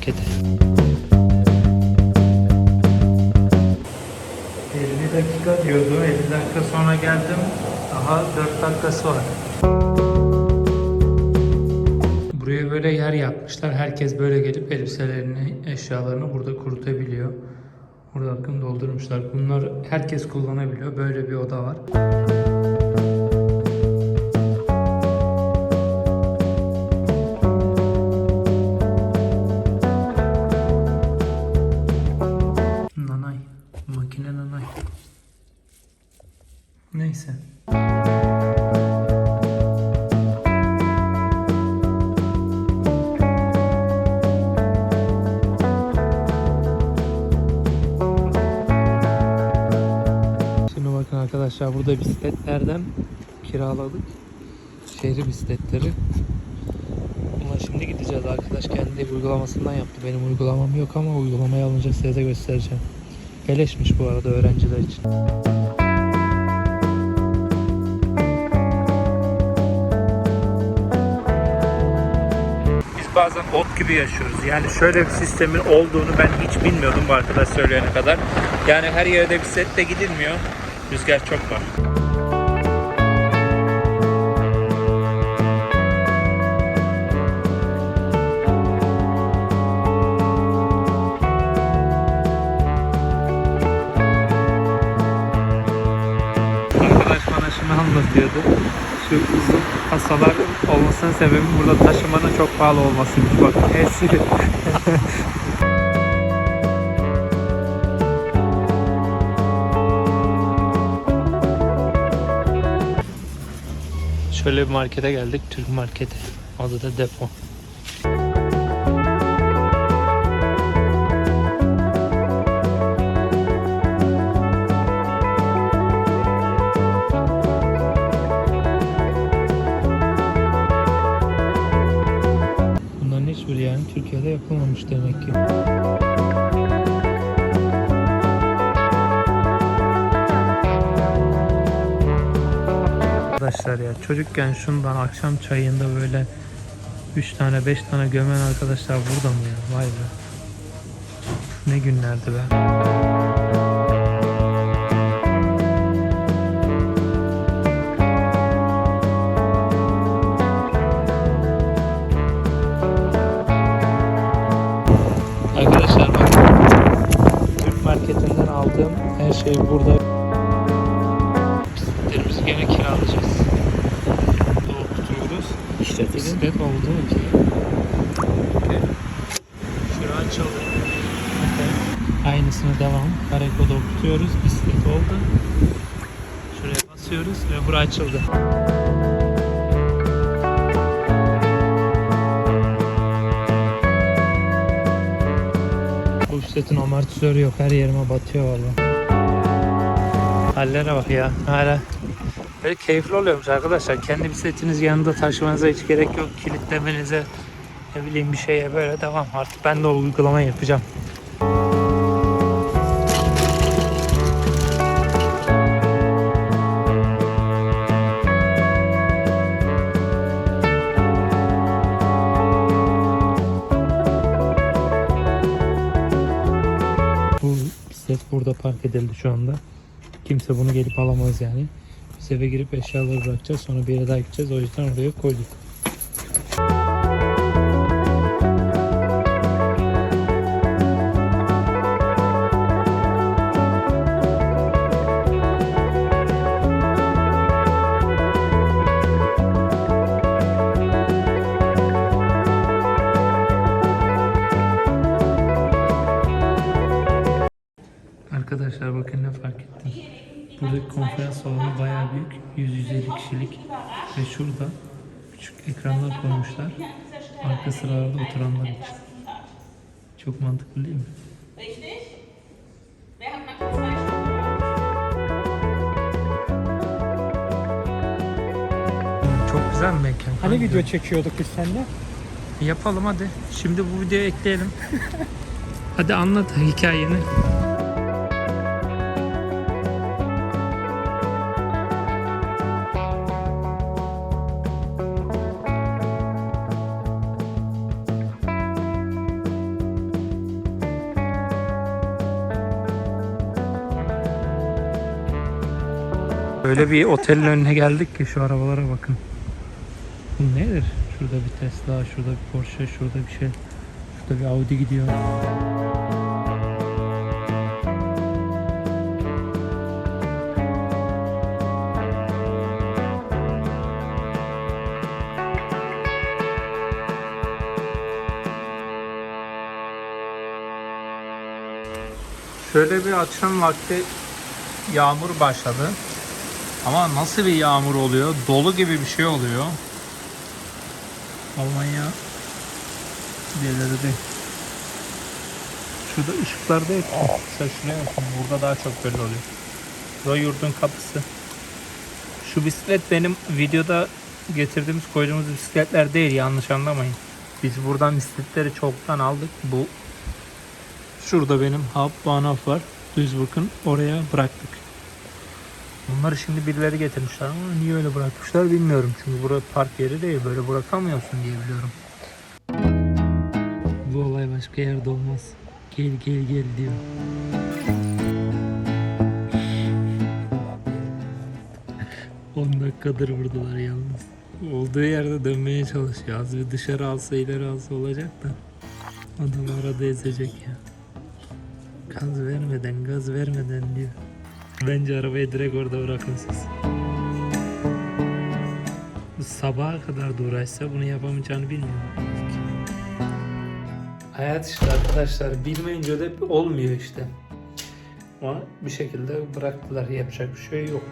50 dakika diyordu. 50 dakika sonra geldim. Daha 4 dakikası var. Buraya böyle yer yapmışlar. Herkes böyle gelip elbiselerini, eşyalarını burada kurutabiliyor. Burada akım doldurmuşlar. Bunlar herkes kullanabiliyor. Böyle bir oda var. Arkadaşlar burada bisikletlerden kiraladık. Şehri bisikletleri. Buna şimdi gideceğiz. Arkadaş kendi uygulamasından yaptı. Benim uygulamam yok ama uygulamayı alınca size de göstereceğim. Beleşmiş bu arada öğrenciler için. Biz bazen ot gibi yaşıyoruz. Yani şöyle bir sistemin olduğunu ben hiç bilmiyordum bu arkadaş söyleyene kadar. Yani her yerde bisikletle gidilmiyor. Rüzgar çok var. Arkadaş bana şunu anlatıyordu. Şu uzun hasalar olmasının sebebi burada taşımanın çok pahalı olmasıymış. Bak Şöyle bir markete geldik. Türk marketi. Adı da depo. Bunların hiçbiri yani Türkiye'de yapılmamış demek ki. Arkadaşlar ya çocukken şundan akşam çayında böyle 3 tane 5 tane gömen arkadaşlar burada mı ya? Vay be. Ne günlerdi be. Arkadaşlar bakın. Türk marketinden aldığım her şey burada. İşte bisiklet oldu ki. Şunu açalım. Bakın. Aynısını devam. Karekoda okutuyoruz. Bisiklet oldu. Şuraya basıyoruz ve bura açıldı. Bu bisikletin amortisörü yok. Her yerime batıyor valla. Hallere bak ya. Hala böyle keyifli oluyormuş arkadaşlar. Kendi bisikletiniz yanında taşımanıza hiç gerek yok. Kilitlemenize ne bileyim bir şeye böyle devam. Artık ben de o uygulamayı yapacağım. Bu bisiklet burada park edildi şu anda. Kimse bunu gelip alamaz yani. Biz eve girip eşyaları bırakacağız. Sonra bir yere daha gideceğiz. O yüzden oraya koyduk. Arkadaşlar bakın ne fark ettim. Buradaki konferans salonu bayağı büyük. 100-150 kişilik. Ve şurada küçük ekranlar koymuşlar. Arka sıralarda oturanlar için. Çok mantıklı değil mi? Çok güzel bir mekan. Hani video çekiyorduk biz seninle? Yapalım hadi. Şimdi bu videoyu ekleyelim. hadi anlat hikayeni. Böyle bir otelin önüne geldik ki şu arabalara bakın. Bu nedir? Şurada bir Tesla, şurada bir Porsche, şurada bir şey. Şurada bir Audi gidiyor. Şöyle bir akşam vakti yağmur başladı. Ama nasıl bir yağmur oluyor? Dolu gibi bir şey oluyor. Almanya delirdi. Şurada ışıklar da. Mesela şuraya bakın. Burada daha çok belli oluyor. Burası yurdun kapısı. Şu bisiklet benim videoda getirdiğimiz koyduğumuz bisikletler değil yanlış anlamayın. Biz buradan bisikletleri çoktan aldık. Bu şurada benim Hauptbahnhof var. Duisburg'un oraya bıraktık. Bunları şimdi birileri getirmişler ama niye öyle bırakmışlar bilmiyorum. Çünkü burası park yeri değil. Böyle bırakamıyorsun diye biliyorum. Bu olay başka yerde olmaz. Gel gel gel diyor. On dakikadır buradalar yalnız. Olduğu yerde dönmeye çalışıyor. Az bir dışarı alsa ileri alsa olacak da. Adam arada ezecek ya. Gaz vermeden gaz vermeden diyor. Bence arabayı direkt orada bırakın siz. Sabaha kadar da uğraşsa bunu yapamayacağını bilmiyorum. Hayat işte arkadaşlar bilmeyince de olmuyor işte. Ama bir şekilde bıraktılar yapacak bir şey yok.